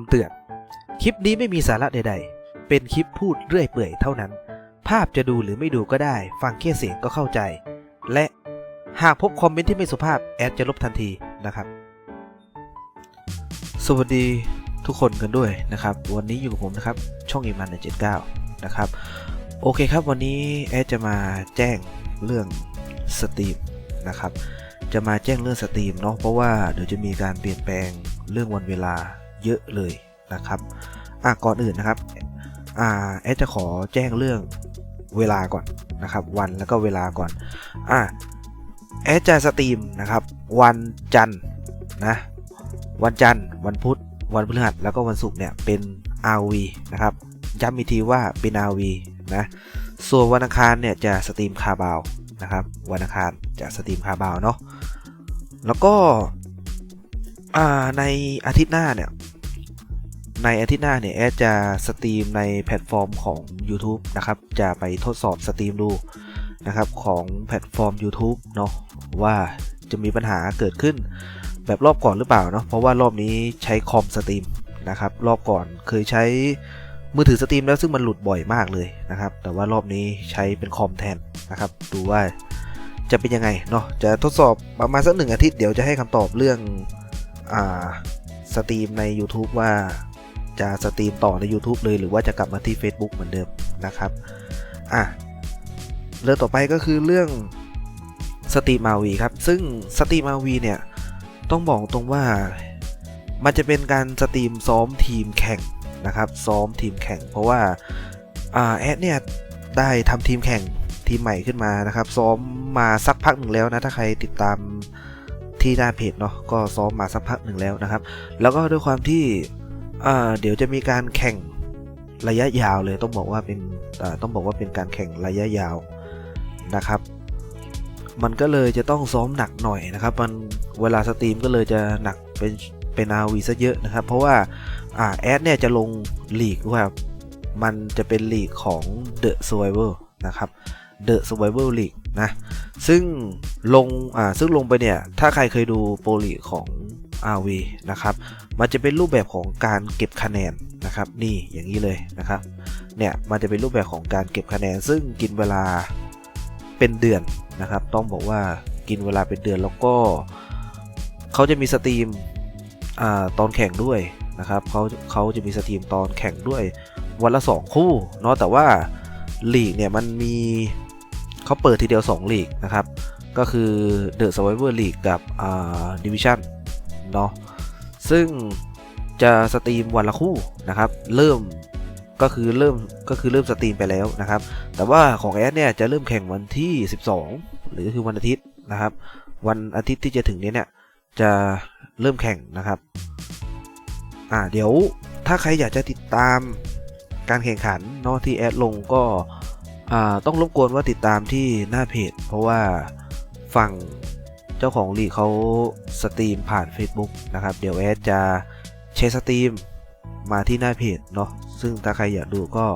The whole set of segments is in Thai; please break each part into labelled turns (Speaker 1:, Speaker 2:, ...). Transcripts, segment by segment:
Speaker 1: ำเตือน คลิปนี้ไม่มีสาระใด ๆ เป็นคลิปพูดเรื่อยเปื่อยเท่านั้น ภาพจะดูหรือไม่ดูก็ได้ ฟังแค่เสียงก็เข้าใจ และหากพบคอมเมนต์ที่ไม่สุภาพแอดจะลบทันทีนะครับ สวัสดีทุกคนกันด้วยนะครับ วันนี้อยู่กับผมนะครับ ช่องอีมันเจ็ดเก้านะครับ โอเคครับวันนี้แอดจะมาแจ้งเรื่องสตรีมนะครับ จะมาแจ้งเรื่องสตรีมเนาะเพราะว่าเดี๋ยวจะมีการเปลี่ยนแปลงเรื่องวันเวลา เยอะเลยนะครับอะก่อนอื่นนะครับอ่าแอดจะขอแจ้งเรื่องเวลาก่อนนะครับวันแล้วก็เวลาก่อนอะแอดจะสตรีมนะครับวันจันทร์นะวันจันทร์วันพุธวันพฤหัสแล้วก็วันศุกร์เนี่ยเป็น RV นะครับย้ำอีกทีว่าเป็น RV นะส่วนวันอังคารเนี่ยจะสตรีมคาบาวนะครับวันอังคารจะสตรีมคาบาวเนาะแล้วก็ในอาทิตย์หน้าเนี่ย ในอาทิตย์หน้าเนี่ยแอดจะสตรีมในแพลตฟอร์มของ YouTube นะครับ จะไปทดสอบสตรีมดูนะครับของแพลตฟอร์ม YouTube เนาะว่าจะมีปัญหาเกิดขึ้น แบบรอบก่อนหรือเปล่าเนาะเพราะว่ารอบนี้ใช้คอมสตรีมนะครับรอบก่อนเคยใช้มือถือสตรีมแล้วซึ่งมันหลุดบ่อยมากเลยนะครับ แต่ว่ารอบนี้ใช้เป็นคอมแทนนะครับ ดูว่าจะเป็นยังไงเนาะจะทดสอบประมาณสักหนึ่งอาทิตย์เดี๋ยวจะให้คำตอบเรื่องอ่าสตรีมใน YouTube ว่า จะสตรีมต่อใน YouTube เลย หรือว่าจะกลับมาที่ Facebook เหมือนเดิมนะครับอะเรื่องต่อไปก็คือเรื่องสตรีมมาวีครับ ซึ่งสตรีมมาวีเนี่ย ต้องบอกตรงว่ามันจะเป็นการสตรีมซ้อมทีมแข่งนะครับ ซ้อมทีมแข่ง เพราะว่าแอดเนี่ย ได้ทำทีมแข่งทีมใหม่ขึ้นมานะครับ ซ้อมมาสักพักหนึ่งแล้วนะ ถ้าใครติดตามที่หน้าเพจเนาะก็ซ้อมมาสักพักหนึ่งแล้วนะครับ แล้วก็ด้วยความที่ เดี๋ยวจะมีการแข่งระยะยาวเลยต้องบอกว่าเป็นต้องบอกว่าเป็นการแข่งระยะยาวนะครับ มันก็เลยจะต้องซ้อมหนักหน่อยนะครับมันเวลาสตรีมก็เลยจะหนักเป็นเป็นอาวีซะเยอะนะครับ เพราะว่าอ่าแอดเนี่ยจะลงลีกว่ามันจะเป็นลีกของ The Survivor นะครับ The Survivor League นะ ซึ่งลงอ่าซึ่งลงไปเนี่ย ถ้าใครเคยดูโปรลีกของ RV นะครับ มันจะเป็นรูปแบบของการเก็บคะแนนนะครับ นี่อย่างนี้เลยนะครับ เนี่ยมันจะเป็นรูปแบบของการเก็บคะแนน ซึ่งกินเวลาเป็นเดือนนะครับ ต้องบอกว่ากินเวลาเป็นเดือนแล้วก็เขาจะมีสตรีมอตอนแข่งด้วยนะครับเขาเขาจะมีสตรีมตอนแข่งด้วยวันละ 2 คู่เนาะแต่ว่าลีกเนี่ยมันมีเขาเปิดทีเดียว 2 ลีกนะครับ ก็คือ The Survivor League กับ Division เนาะ ซึ่งจะสตรีมวันละคู่นะครับ เริ่มก็คือเริ่มก็คือเริ่มสตรีมไปแล้วนะครับ แต่ว่าของแอดเนี่ยจะเริ่มแข่งวันที่ 12 หรือคือวันอาทิตย์นะครับ วันอาทิตย์ที่จะถึงนี้เนี่ยจะเริ่มแข่งนะครับ อ่าเดี๋ยวถ้าใครอยากจะติดตามการแข่งขันนาะที่แอดลงก็อ่าต้องรบกวนว่าติดตามที่หน้าเพจ เพราะว่าฝั่ง เจ้าของลีกเขาสตรีมผ่าน Facebook นะครับ เดี๋ยวแอดจะแชร์สตรีมมาที่หน้าเพจเนาะซึ่งถ้าใครอยากดูก็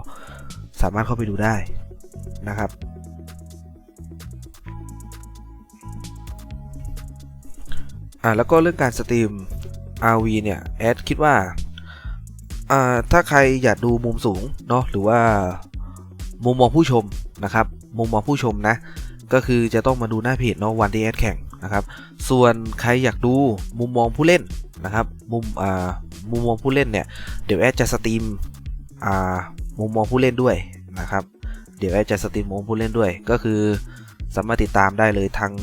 Speaker 1: สามารถเข้าไปดูได้นะครับ อ่าแล้วก็เรื่องการสตรีม RV เนี่ยแอดคิดว่าอ่าถ้าใครอยากดูมุมสูงเนาะหรือว่ามุมมองผู้ชมนะครับ มุมมองผู้ชมนะ ก็คือจะต้องมาดูหน้าเพจเนาะวันที่แอดแข่ง นะครับ ส่วนใครอยากดูมุมมองผู้เล่นนะครับมุมอ่ามุมมองผู้เล่นเนี่ยเดี๋ยวแอดจะสตรีมอ่ามุมมองผู้เล่นด้วยนะครับ เดี๋ยวแอดจะสตรีมมุมผู้เล่นด้วย ก็คือสามารถติดตามได้เลยทั้ง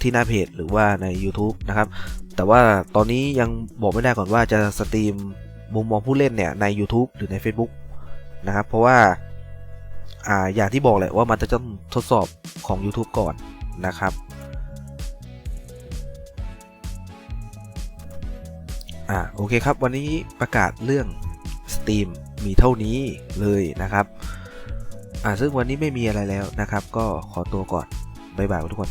Speaker 1: ที่หน้าเพจหรือว่าใน YouTube นะครับ แต่ว่าตอนนี้ยังบอกไม่ได้ก่อนว่าจะสตรีมมุมมองผู้เล่นเนี่ยใน YouTube หรือใน Facebook นะครับ เพราะว่าอ่าอย่างที่บอกแหละว่ามันจะต้องทดสอบของ YouTube ก่อนนะครับ อ่าโอเคครับ วันนี้ประกาศเรื่องสตรีมมีเท่านี้เลยนะครับ อ่าซึ่งวันนี้ไม่มีอะไรแล้วนะครับ ก็ขอตัวก่อน บ๊ายบายทุกคน